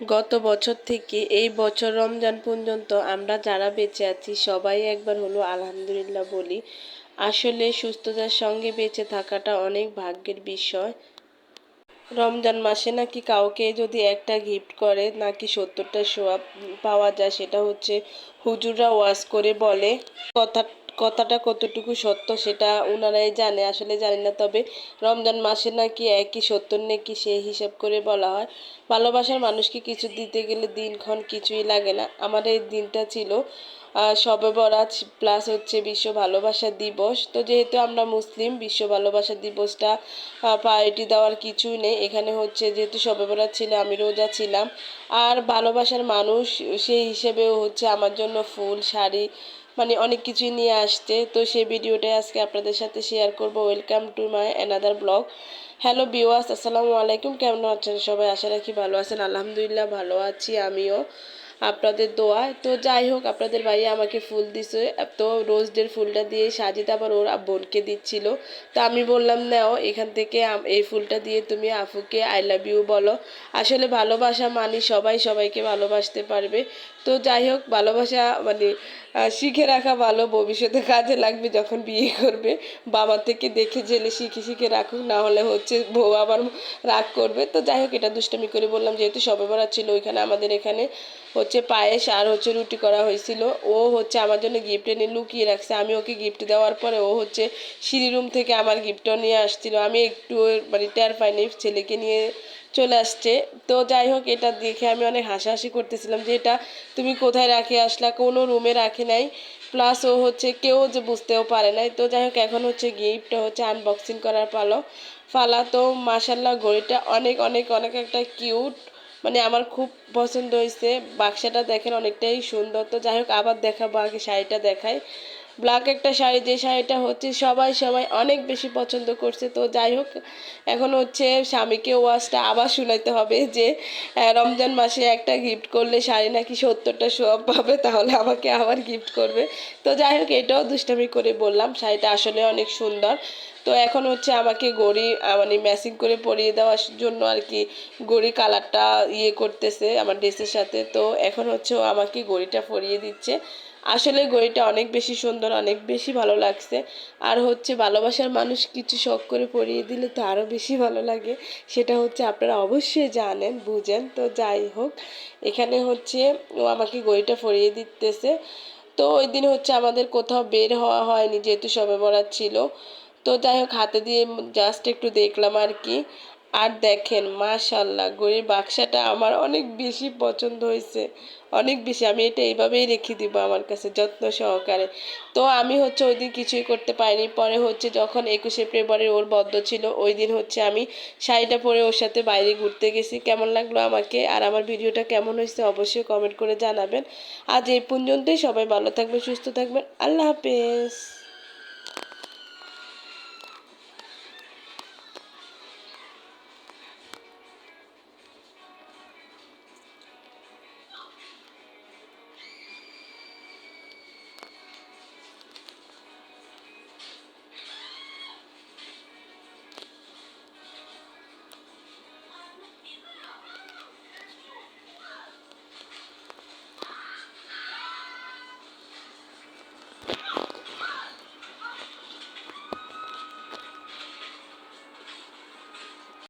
গত বছর থেকে এই বছর রমজান পর্যন্ত আমরা যারা বেঁচে আছি, সবাই একবার হলো আলহামদুলিল্লাহ বলি, আসলে সুস্থতার সঙ্গে বেঁচে থাকাটা অনেক ভাগ্যের বিষয়। রমজান মাসে নাকি কাউকে যদি একটা গিফট করে, নাকি সত্তরটা সোয়াব পাওয়া যায়, সেটা হচ্ছে হুজুররা ওয়াজ করে বলে কথা কথাটা কতটুকু সত্য সেটা ওনারাই জানে, আসলে জানি না, তবে রমজান মাসে নাকি একই সত্তর নাকি সেই হিসাব করে বলা হয়। ভালোবাসার মানুষকে কিছু দিতে গেলে দিনক্ষণ কিছুই লাগে না। আমার এই দিনটা ছিল সবে বরাত প্লাস হচ্ছে বিশ্ব ভালোবাসা দিবস। তো যেহেতু আমরা মুসলিম, বিশ্ব ভালোবাসা দিবসটা প্রায়োরিটি দেওয়ার কিছুই নেই। এখানে হচ্ছে যেহেতু সবে বরাত ছিল, আমি রোজা ছিলাম। আর ভালোবাসার মানুষ, সেই হিসেবেও হচ্ছে আমার জন্য ফুল, শাড়ি মানে অনেক কিছুই নিয়ে আসছে তো সেই ভিডিওটাই আজকে আপনাদের সাথে শেয়ার করব। Welcome to my another blog hello বিওয়াস আসসালামু আলাইকুম। কেমন আছেন সবাই? আশা রাখি ভালো আছেন। আলহামদুলিল্লাহ ভালো আছি, আমিও। আপনাদের দোয়া। তো যাই হোক, আপনাদের ভাইয়া আমাকে ফুল দিছে। তো রোজদের ফুলটা দিয়ে সাজিতে আবার ওর বোনকে দিচ্ছিল। তো আমি বললাম, নাও, এখান থেকে এই ফুলটা দিয়ে তুমি আফুকে আই লাভ ইউ বলো। আসলে ভালোবাসা মানি সবাই সবাইকে ভালোবাসতে পারবে। তো যাই হোক, ভালোবাসা মানে শিখে রাখা ভালো। ভবিষ্যতে কাজে লাগবে যখন বিয়ে করবে। বাবা থেকে দেখে জেলে শিখে শিখে রাখুক, না হলে হচ্ছে বউ আবার রাগ করবে। তো যাই হোক, এটা দুষ্টামি করে বললাম, যেহেতু সবে ছিল ওইখানে, আমাদের এখানে হচ্ছে পায়েস আর হচ্ছে রুটি করা হয়েছিল। ও হচ্ছে আমার জন্য গিফট এনে লুকিয়ে রাখছে। আমি ওকে গিফট দেওয়ার পরে ও হচ্ছে সিঁড়ি রুম থেকে আমার গিফটও নিয়ে আসছিল। আমি একটু মানে টের পাইনি ছেলেকে নিয়ে চলে আসছে। তো যাই হোক, এটা দেখে আমি অনেক হাসাহাসি করতেছিলাম যে এটা তুমি কোথায় রাখে আসলা? কোনো রুমে রাখে নাই। প্লাস ও হচ্ছে কেউ যে বুঝতেও পারে নাই। তো যাই হোক, এখন হচ্ছে গিফটটা হচ্ছে আনবক্সিং করার পালো। ফালা তো মাসাল্লাহ ঘড়িটা অনেক অনেক অনেক একটা কিউট মানে আমার খুব পছন্দ হয়েছে বাক্সাটা দেখেন অনেকটাই সুন্দর। তো যাই হোক, আবার দেখাবো, আগে শাড়িটা দেখাই। ব্ল্যাক একটা শাড়ি, যে শাড়িটা হচ্ছে সবাই সবাই অনেক বেশি পছন্দ করছে। তো যাই হোক, এখন হচ্ছে স্বামীকে ওয়াজটা আবার শুনাইতে হবে যে রমজান মাসে একটা গিফট করলে শাড়ি নাকি সত্তরটা সব পাবে, তাহলে আমাকে আবার গিফট করবে। তো যাই হোক, এটাও দুষ্টামি করে বললাম, শাড়িটা আসলে অনেক সুন্দর। তো এখন হচ্ছে আমাকে গড়ি মানে ম্যাচিং করে পরিয়ে দেওয়ার জন্য আর কি গড়ি কালারটা ইয়ে করতেছে আমার ড্রেসের সাথে। তো এখন হচ্ছে আমাকে গড়িটা পরিয়ে দিচ্ছে। আসলে গড়িটা অনেক বেশি সুন্দর, অনেক বেশি ভালো লাগছে। আর হচ্ছে ভালোবাসার মানুষ কিছু শখ করে পরিয়ে দিলে তো আরও বেশি ভালো লাগে। সেটা হচ্ছে আপনারা অবশ্যই জানেন, বুঝেন। তো যাই হোক, এখানে হচ্ছে ও আমাকে গড়িটা পরিয়ে দিতেছে। তো ওই দিন হচ্ছে আমাদের কোথাও বের হওয়া হয়নি, যেহেতু সবে বরাত ছিল। তো যাই হোক, হাতে দিয়ে জাস্ট একটু দেখলাম আর কি। আর দেখেন মাশাল্লাহ গড়ির বাক্সাটা আমার অনেক বেশি পছন্দ হয়েছে। অনেক বেশি, আমি এটা এইভাবেই রেখে দিব আমার কাছে যত্ন সহকারে। তো আমি হচ্ছে ওই দিন কিছুই করতে পারিনি। পরে হচ্ছে যখন একুশে ফেব্রুয়ারি ওর বদ্ধ ছিল, ওই দিন হচ্ছে আমি শাড়িটা পরে ওর সাথে বাইরে ঘুরতে গেছি। কেমন লাগল আমাকে? আর আমার ভিডিওটা কেমন হয়েছে অবশ্যই কমেন্ট করে জানাবেন। আজ এই পর্যন্তই, সবাই ভালো থাকবেন, সুস্থ থাকবেন। আল্লাহ হাফেজ।